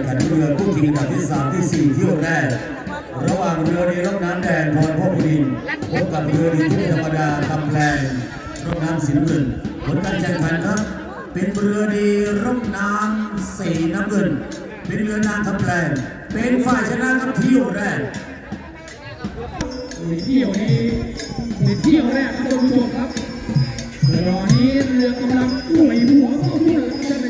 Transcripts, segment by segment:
งขันเรือคู่ชิงอันดับที่สามที่สี่เที่ยวแรก ระหว่างเรือดีร่องน้ำแดงพรพ่อพินพบกับเรือดีที่ธรรมดาทำแรงร่องน้ำสีน้ำเงินผลการแข่งขันครับ เป็นเรือดีร่องน้ำสีน้ำเงิน เป็นเรือนางทำแรงเป็นฝ่ายชนะครับเที่ยวแรกเที่ยวนี้ในเที่ยวแรกครับท่านผู้ชมครับตอนี้เรือกำลังป่วยหัวเข้าทุ่นแล้วครับท่านอาจา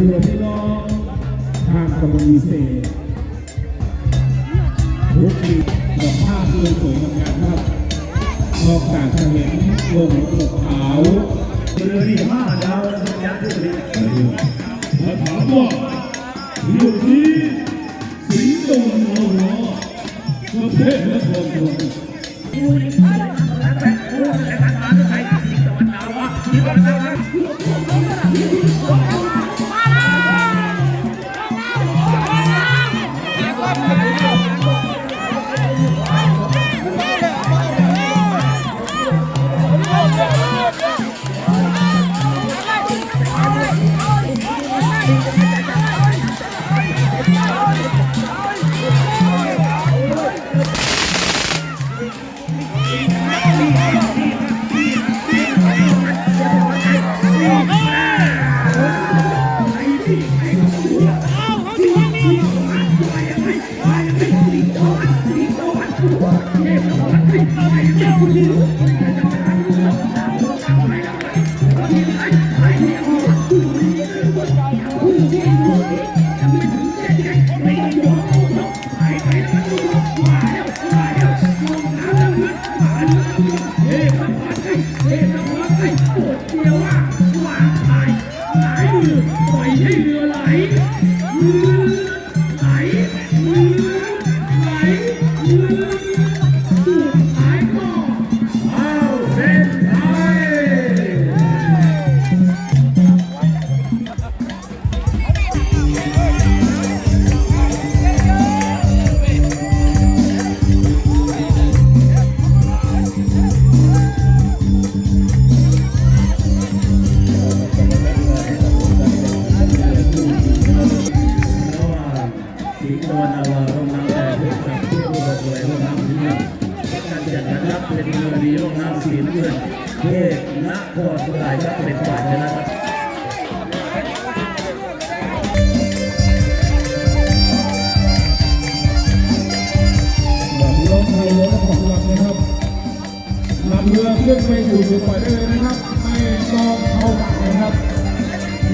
เรือพี่น้องทางกำมีเศษทุกทีกับภาพที่สวยงามครับนอกจากจะเห็นลงภูเขาวเรือดีห้าดาวยักษ์ที่สุดแล้วถามว่าอยู่ที่สิงโตนหัวประเทศนครพน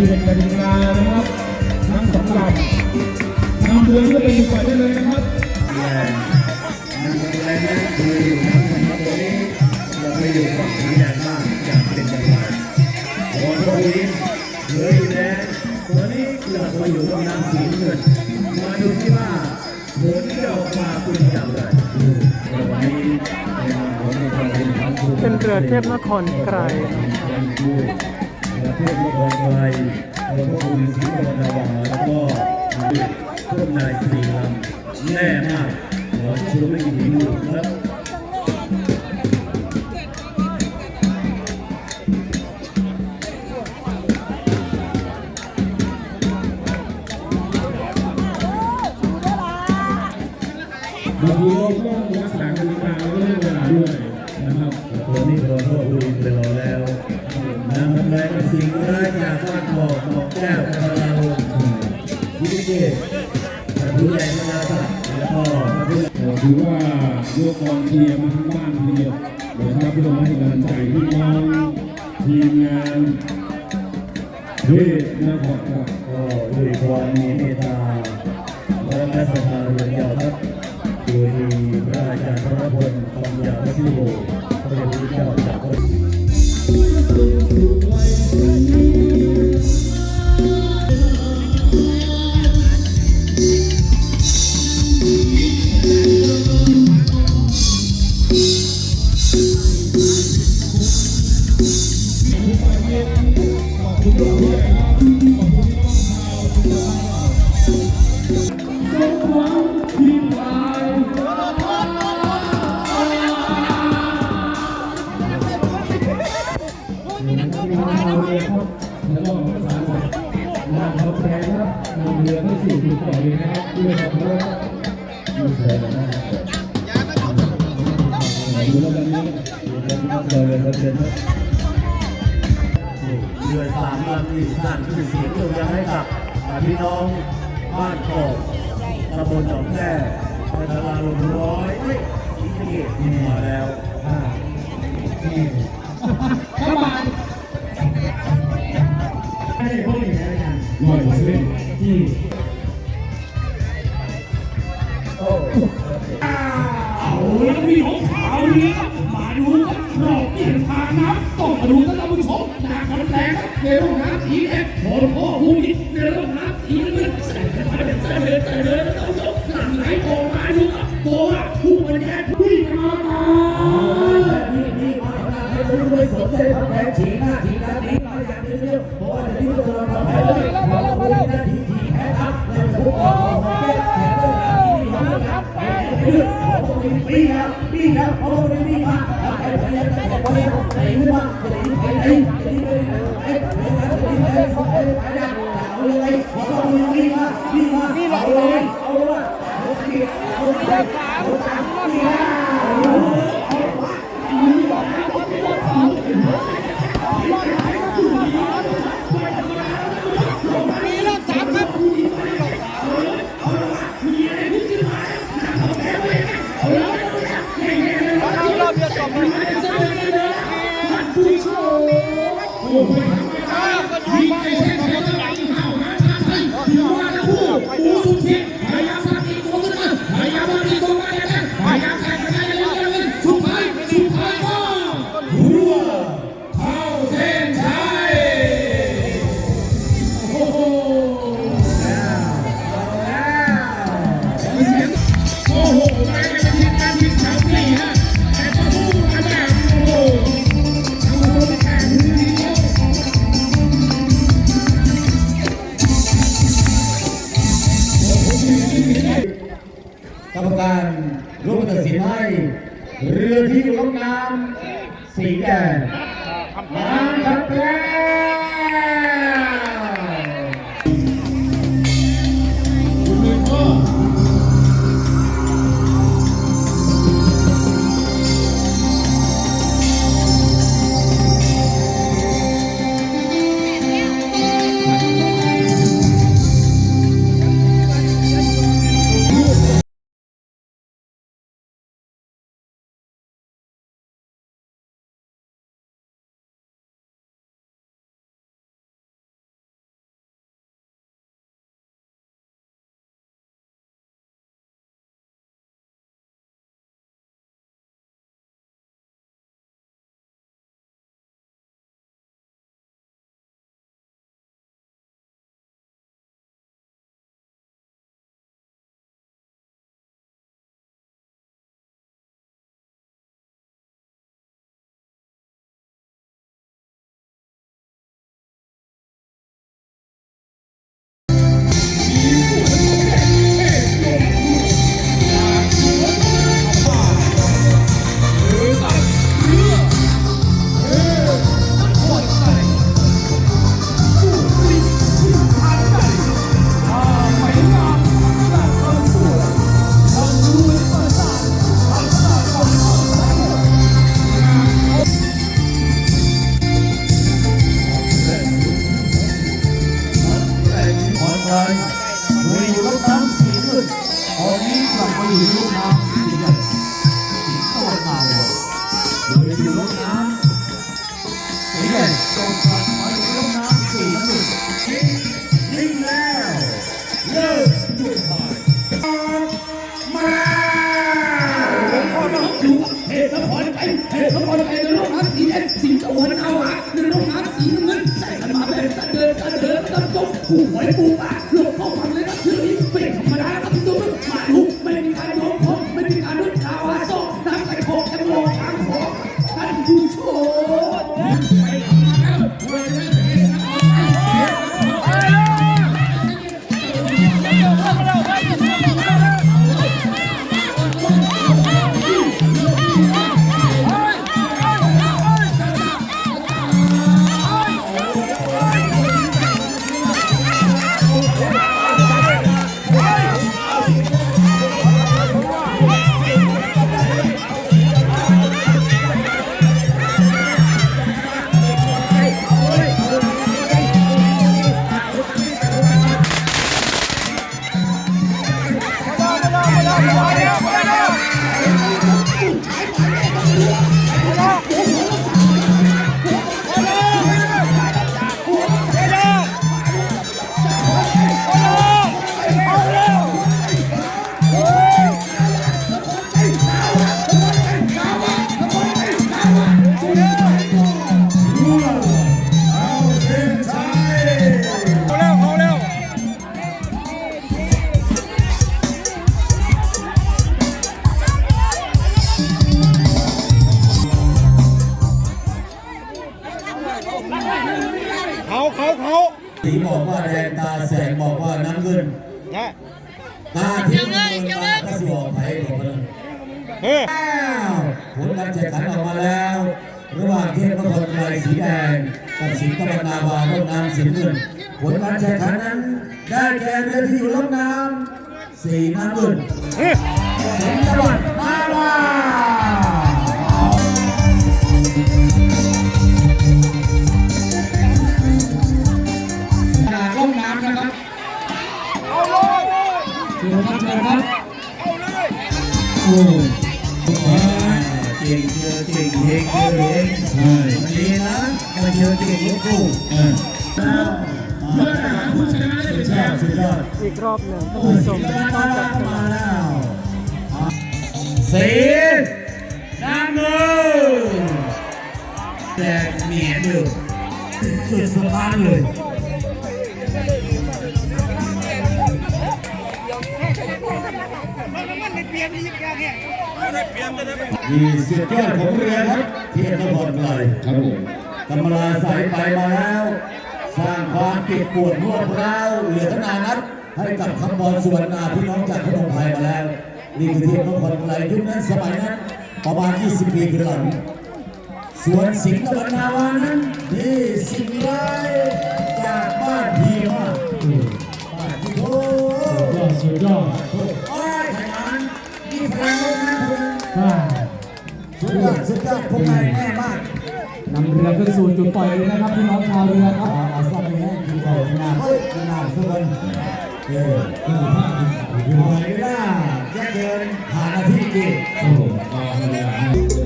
ีเป็นกติกานะครับทั้งสองลำนำเรือขึ้นไปอยู่ปล่อยได้เลยนะครับแรงนั่นก็เราไปอยู่ฝั่งสีแดงบ้างจะเป็นจังหวะพอตัวนี้เหลืออยู่แดงวันนี้เราไปอยู่ตรงน้ำสีเงินมาดูที่ว่าผลที่ออกมาเป็นอย่างไรวันนี้เป็นเรือเทพนครไกร เป็นคู่ประเทศนครไทยหลวงพ่อคุณศรีธรรมดาวาแล้วก็พวกนายสี่ลำแน่มากขอชูไม่กี่มือครับ ร้ายจากบ้านบอกบอกแก้วกระลาโลยินดีผู้ใหญ่มานาสัตว์แล้วก็พระพุทธเอ่อถือว่ายกกองเชียร์มาทั้งบ้านทีเดียวนะครับที่เราให้กำลังใจพี่น้องทีมงานเทพนครครับก็ด้วยความมีเมตตาและรัศดาเรือนยาวครับโดยมีพระอาจารย์พระพลปัญญาพิโรพระพุทธเจ้าจากพระ เสือเลยครับเสือครับเรือสามลำที่สร้างชื่อเสียงโด่งดังให้กับพี่น้องบ้านโกกตำบลหนองแค่พัฒนาลงร้อยเฮ้ยนี่มาแล้วอ่านี่กระบาดให้พวกนี้แล้วกันลอยเส้นที่โอ้เอาแล้วพี่ของขาวเนี้ม รู้จัรอบที่เห็นทางน้ำต้องมาดูท่านผู้ชมจากคอนแทคเนร่องน้ำสีแดงขอพ่อหูดิใเดีองน้ำสีน้ำเงินแสงไฟเป็นแสงเแต่เลยท่านผู้ชมหลังไหนออกมาดูตัวผู้บรรยายผู้มาตายนี่นี่มาตายให้รู้ด้วยสมใจทำแรงฉีหน้าฉีหน้านี้มาอย่างเดียวเพราะว่าจะดิ้นตัวเราแพ้เลยพอรู้หน้าที่ฉีแพ้ครับเลยผู้ออกมาแก้แพ้เลยนี่มาครับไปปีแล้วปีแล้วเอาไป ไปไหนไปไหนไปไหนไปไหนไปไหนไปไหน 祝吴中天 กรรมการร่วมตัดสินให้ เรือที่ลงน้ำสีแดงน้ำชัดแล้ ตามจมผูกไว้ปูปะหลบเข้าฝังเลยครับเชื่อนี้เป็นธรรมดาครับ การแข่งขันออกมาแล้ว ระหว่างเทพนครไทยสีแดงกับสิงห์ตะวันนาวาร่มน้ำสีน้ำเงินผลการแข่งขันนั้น ได้แก่เรือที่อยู่ร่มน้ำสีน้ำเงินเฮ้ยสิงห์ตะวันนาวาขนาดร่องน้ำนะครับเอาเลยเชิญครับเชิญครับเอาเลย ใช่วันนี้นะมาเจอเก่งลูกกูเออเมื่อหาผู้ชนะได้เป็นแชมป์สุดยอดอีกรอบหนึ่งท่านโอ้ผู้ยชสุมต้อนรับมาแล้วสีน้ำเงินแต่เหนียนอยู่สุดสะพานเลย มีสุดยอดของเรือครับเทียนนครไกลครับผมกำมลาสายไปมาแล้ว สร้างความเก็บปวดรวดร้าวเหลือขนาดนั้นให้กับคำบอลสุวรรณาพี่น้องจากขนมไทยมาแล้ว นี่คือเทียนนครไกลยุคนั้นสมัยนั้นประมาณ 20 ปีขึ้นหลังส่วนสิงห์ตะวันนาวานั้นนี่สิ่งร้ายจากบ้านพีมาบ้านที่โอ้ยอดสุดยอด อ่าสุดยอดสุดยอดพวกนายแน่มากนำเรือขึ้นสู่จุดปล่อยเรือนะครับพี่น้องชาวเรือครับอาสาไปให้กินก่อนกินน้ำเฮ้ยกินน้ำสักคนเออกินข้าวกินข้าวหอยล่ายักเกินผ่านอาทิตย์กี่ครับผม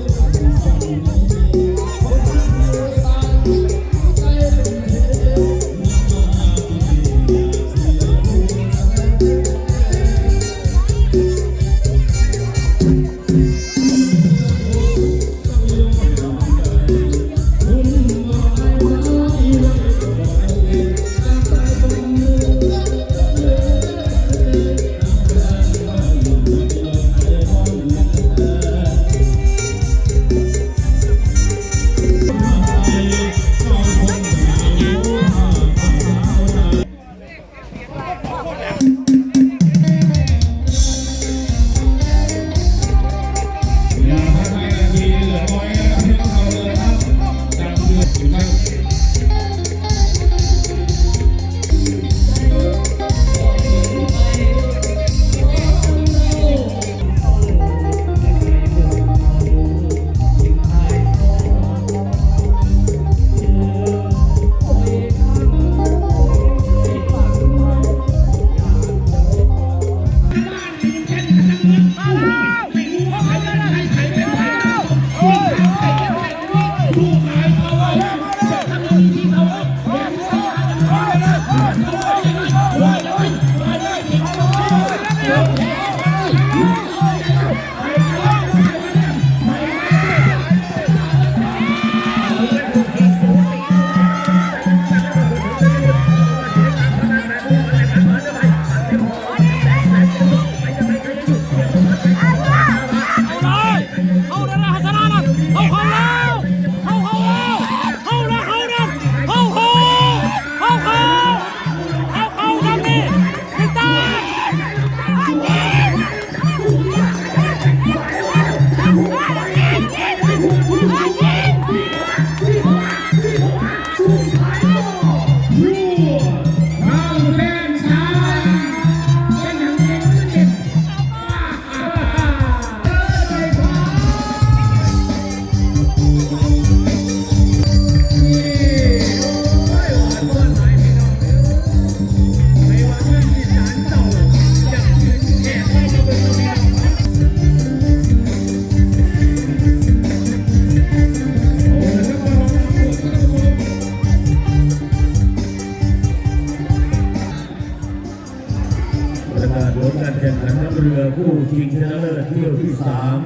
ชิงชนะเลิศเที่ยวที่สาม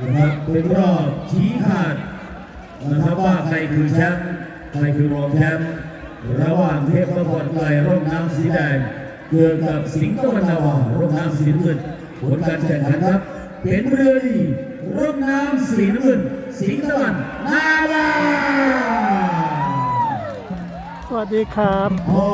นะครับเป็นรอบชี้ขาดนะครับว่าใครคือแชมป์ใครคือรองแชมป์ระหว่างเทพนครไกลร่มน้ำสีแดงเกิดกับสิงห์ตะวันนาวาร่มน้ำสีน้ำเงินผลการแข่งขันครับเป็นเรือดีร่มน้ำสีน้ำเงินสิงห์ตะวันนาวาสวัสดีครับโอ้